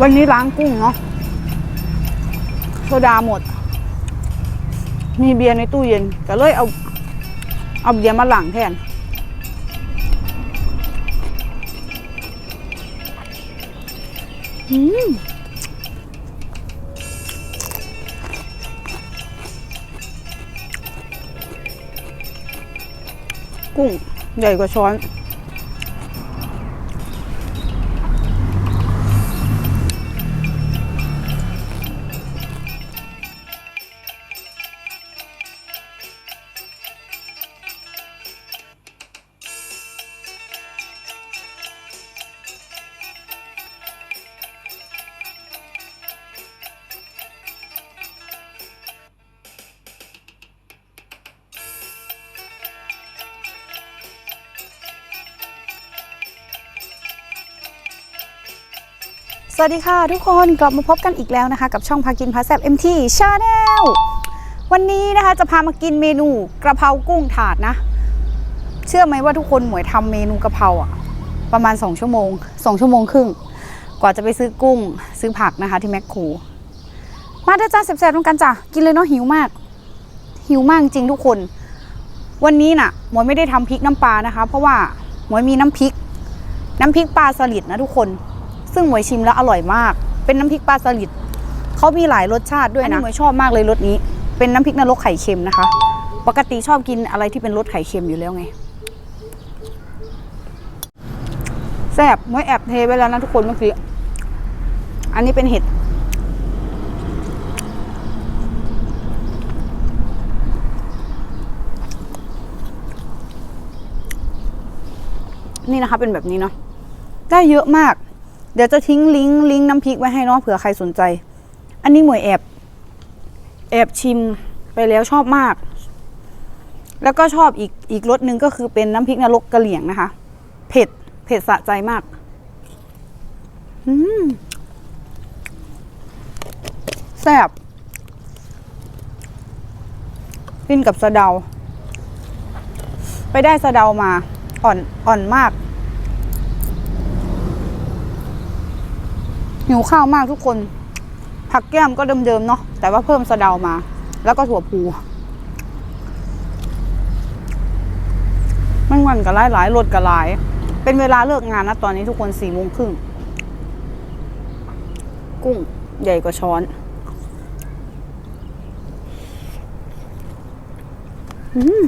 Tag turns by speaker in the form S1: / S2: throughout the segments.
S1: วันนี้ล้างกุ้งเนาะโซดาหมด มีเบียร์ในตู้เย็นก็เลยเอา เอาเบียร์มาหลังแทน อืมกุ้งใหญ่กว่าช้อน วัสดีค่ะทุกคนกลับมาพบกันอีกแล้วนะคะ กับช่องพากินพาแซบ MT Channel วันนี้นะคะจะพามากินเมนูกระเพรากุ้งถาดนะ เชื่อไหมว่าทุกคนหมวยทำเมนูกระเพราอะประมาณ 2 ชั่วโมง 2 ชั่วโมงครึ่ง กว่าจะไปซื้อกุ้งซื้อผักนะคะที่แมคโครมาเด้อจ้าแซ่บๆต้องกันจ้ะกินเลยเนาะหิวมาก หิวมากจริงทุกคน วันนี้น่ะหมวยไม่ได้ทำพริกน้ำปลานะคะ เพราะว่าหมวยมีน้ำพริก น้ำพริกปลาสลิดนะทุกคน ซึ่งหมวยชิมแล้วอร่อยมาก เป็นน้ำพริกปลาสลิดเขามีหลายรสชาติด้วยนะหมวยชอบมากเลยรสนี้ เป็นน้ำพริกนรกไข่เค็มนะคะ ปกติชอบกินอะไรที่เป็นรสไข่เค็มอยู่แล้วไงแซ่บหมวยแอบเทไปแล้วนะทุกคนเมื่อกี้อันนี้เป็นเห็ดนี่นะคะเป็นแบบนี้เนาะได้เยอะมากเดี๋ยวจะทิ้งลิงก์ลิงก์น้ำพริกไว้ให้เนาะเผื่อใครสนใจ อันนี้หมวยแอบแอบชิมไปแล้วชอบมาก แล้วก็ชอบอีกอีกรสหนึ่งก็คือเป็นน้ำพริกนรกกระเหลี่ยงนะคะ เผ็ดเผ็ดสะใจมากมแซ่บกินกับสะเดา ไปได้สะเดามาอ่อนอ่อนมาก หิวข้าวมากทุกคน ผักแก้มก็เดิมๆเนาะแต่ว่าเพิ่มสะเดามา แล้วก็ถั่วพูมันวันกับหลายหลายรสกับหลาย เป็นเวลาเลิกงานนะตอนนี้ทุกคนสี่โมงครึ่งกุ้งใหญ่กว่าช้อนอืม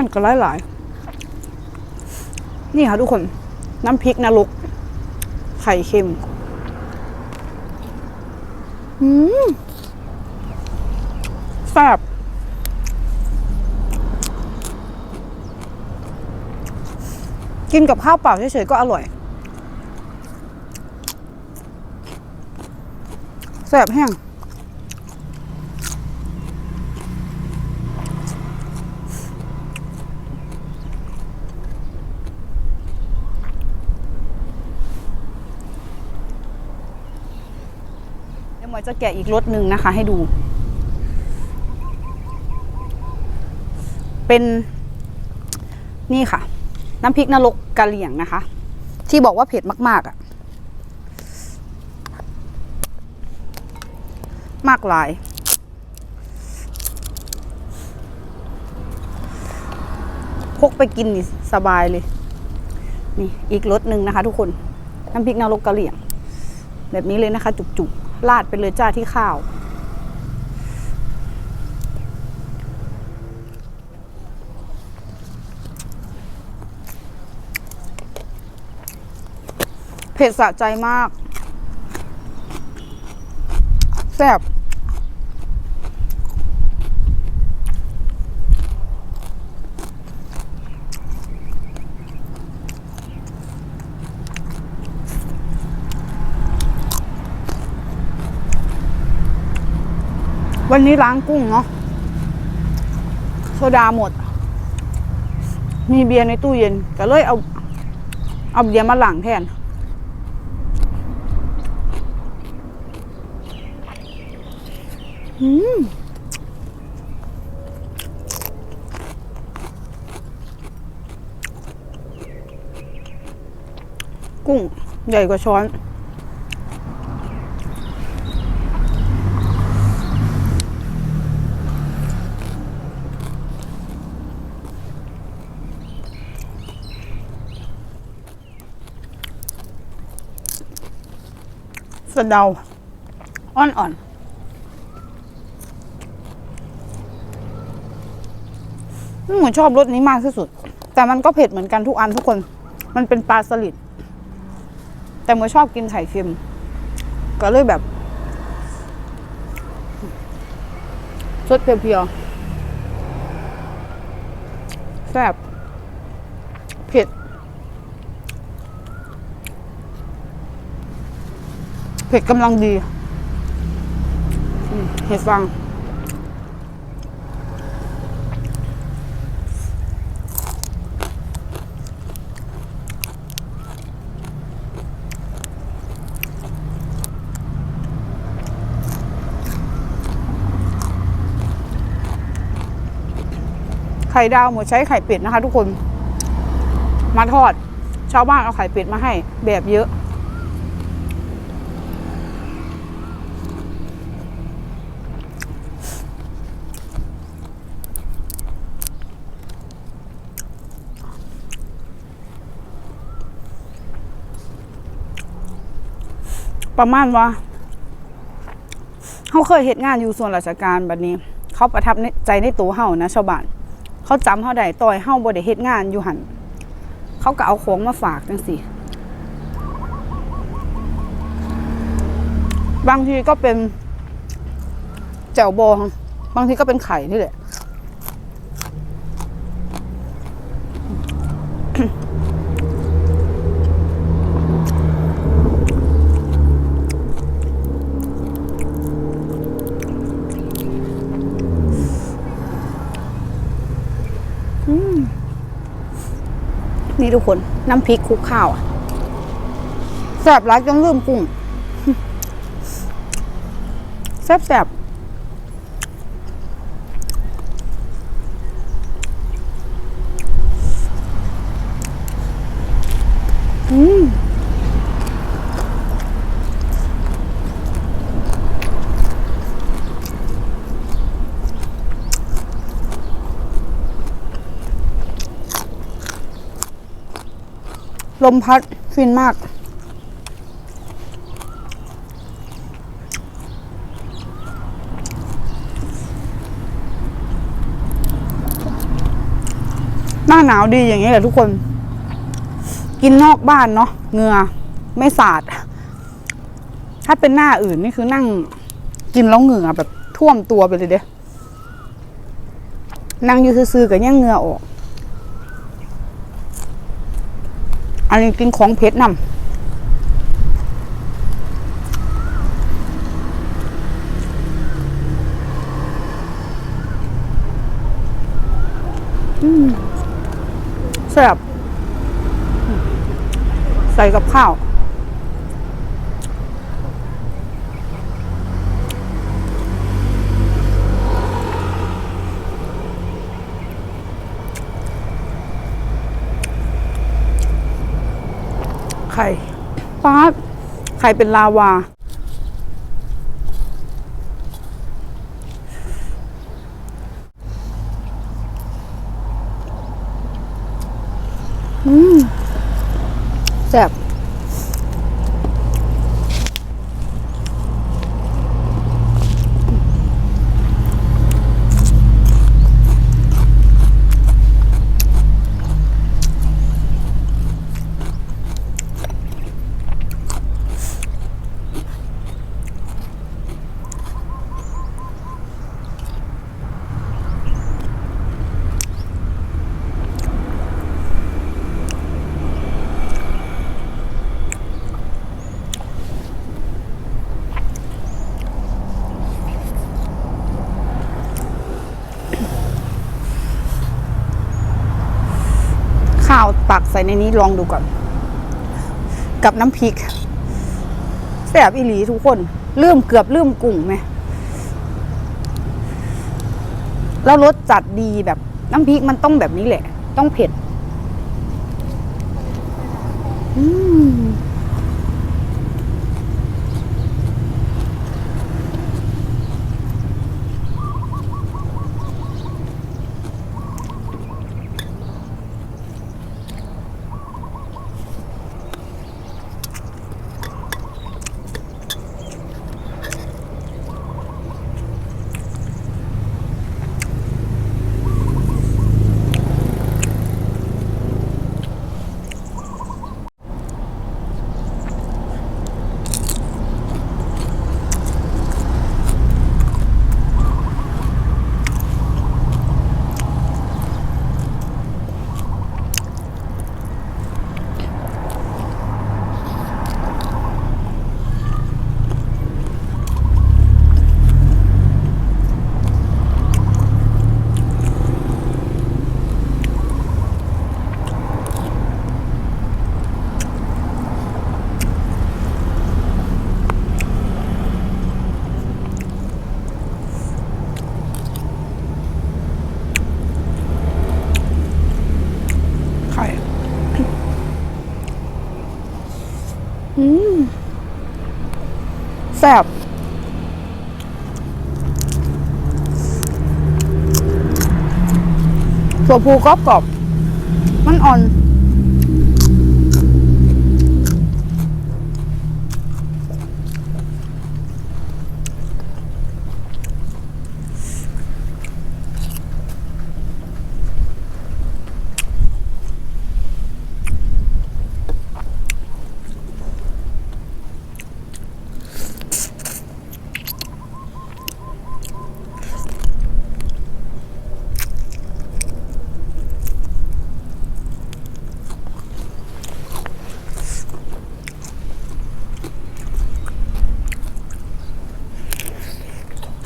S1: มันก็หลายหลายๆนี่ค่ะทุกคน น้ำพริกนรก ไข่เค็ม อืมแซ่บกินกับข้าวเปล่าเฉยๆก็อร่อยแซ่บแห้ง หมวยจะแกะอีกรสหนึ่งนะคะ ให้ดู เป็นนี่ค่ะ น้ำพริกนรกกะเหลี่ยงนะคะ ที่บอกว่าเผ็ดมากๆอะ่ะ มากหลายพกไปกินนี่สบายเลย นี่อีกรสหนึ่งนะคะ ทุกคน น้ำพริกนรกกะเหลี่ยง แบบนี้เลยนะคะ จุกๆ ลาดไปเลยจ้าที่ข้าว เผ็ดสะใจมาก แซ่บ วันนี้ล้างกุ้งเนาะโซดาหมด มีเบียร์ในตู้เย็นก็เลยเอา เอาเบียร์มาหลังแทน อืมกุ้งใหญ่กว่าช้อนะเดาอ่อนๆอืมหนูชอบรสนี้มากที่สุด แต่มันก็เผ็ดเหมือนกันทุกอันทุกคน มันเป็นปลาสลิด แต่หนูชอบกินไข่เค็ม ก็เลยแบบสดเพียวๆแซ่บเผ็ด เผ็ดกำลังดีอืมเห็ดฟางไข่ดาวหมูใช้ไข่เป็ดนะคะทุกคน มาทอด ชาวบ้านเอาไข่เป็ดมาให้แบบเยอะ ประมาณว่าเขาเคยเหตุงานอยู่ส่วนราชการแบบนี้ เขาประทับใจในตัวเฮานะชาวบ้านเขาจำเฮาได้ต่อยเฮาบ่ได้เฮ็ดงานอยู่หันเขาก็เอาของมาฝากจังสิบางทีก็เป็นแจ่วบองบางทีก็เป็นไข่นี่แหละ นี่ ทุกคน น้ำพริกคลุกข้าวแซ่บร้ายจนลืมกุ้งแซ่บแซ่บอืมล มพัดฟินมากหน้าหนาวดีอย่างนี้แหละทุกคน กินนอกบ้านเนาะเงือไม่สาด ถ้าเป็นหน้าอื่นนี่คือนั่ง กินแล้วเหงื่อแบบท่วมตัวไปเลยเด้นั่งอยู่ซื่อๆกับย่างเงือออก อันนี้กินของเผ็ดนำอืมแซ่บใส่กับข้าว ไข่ป๊าดไข่เป็นลาวา อืมแซ่บ ข้าวตักใส่ในนี้ลองดูก่อน กับน้ำพริกแสบอิหลีทุกคนลืมเกือบลืมกุ่งไหมแล้วรสจัดดีแบบน้ำพริกมันต้องแบบนี้แหละ ต้องเผ็ด แซ่บถั่วพูกรอบกรอบมันอ่อน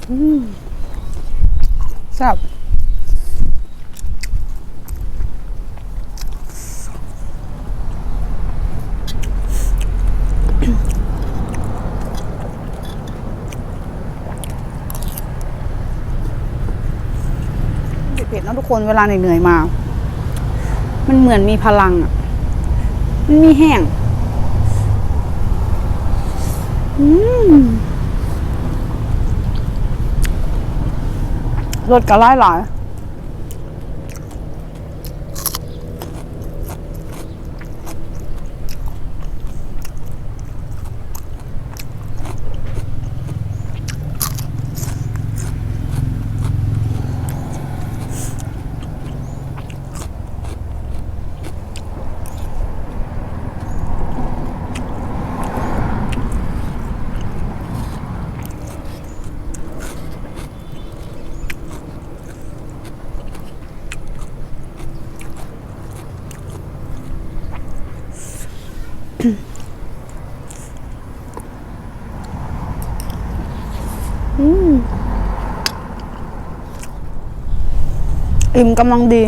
S1: แซ่บเผ็ดๆนะทุกคนเวลาเหนื่อยๆมา มันเหมือนมีพลังอะ มันมีแห้ง อืม รถกระไล่หลายอืม อิ่มกำลังดี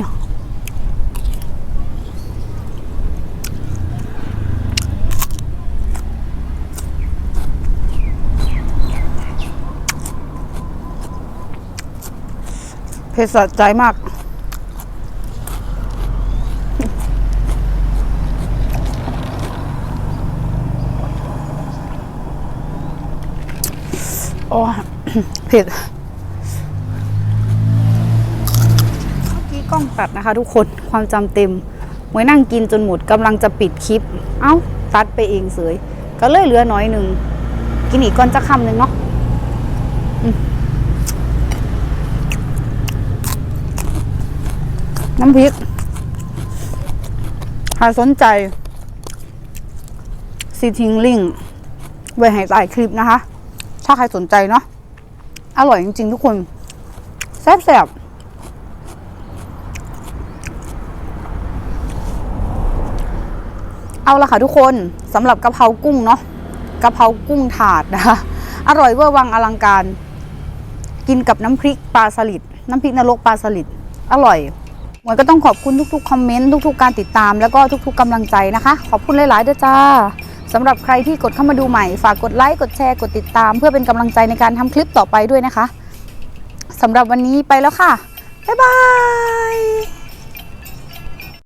S1: เผ็ดสะใจมากโอ้เผ็ด เมื่อกี้ก ล้องตัดนะคะ ทุกคนความจำเต็มหมวยนั่งกินจนหมดกำลังจะปิดคลิป เอ้าตัดไปเองเสยก็เลยเหลือน้อยหนึ่งกินอีกก้อนจะคำหนึ่งเนาะน้ำพริกใครสนใจซีทิงลิงไว้ให้ใต้คลิปนะคะ ถ้าใครสนใจเนาะอร่อยจริง ๆ ทุกคน แซ่บๆ เอาละค่ะทุกคนสำหรับกะเพรากุ้งเนาะกะเพรากุ้งถาดนะคะอร่อยเวอร์วังอลังการ กินกับน้ำพริกปลาสลิดน้ำพริกนรกปลาสลิดอร่อยหมวยก็ต้องขอบคุณทุกๆคอมเมนต์ทุกๆการติดตามแล้วก็ทุกๆกำลังใจนะคะ ขอบคุณหลายๆด้วยจ้าสำหรับใครที่กดเข้ามาดูใหม่ ฝากกดไลค์กดแชร์กดติดตาม เพื่อเป็นกำลังใจในการทำคลิปต่อไปด้วยนะคะสำหรับวันนี้ไปแล้วค่ะ บ๊ายบาย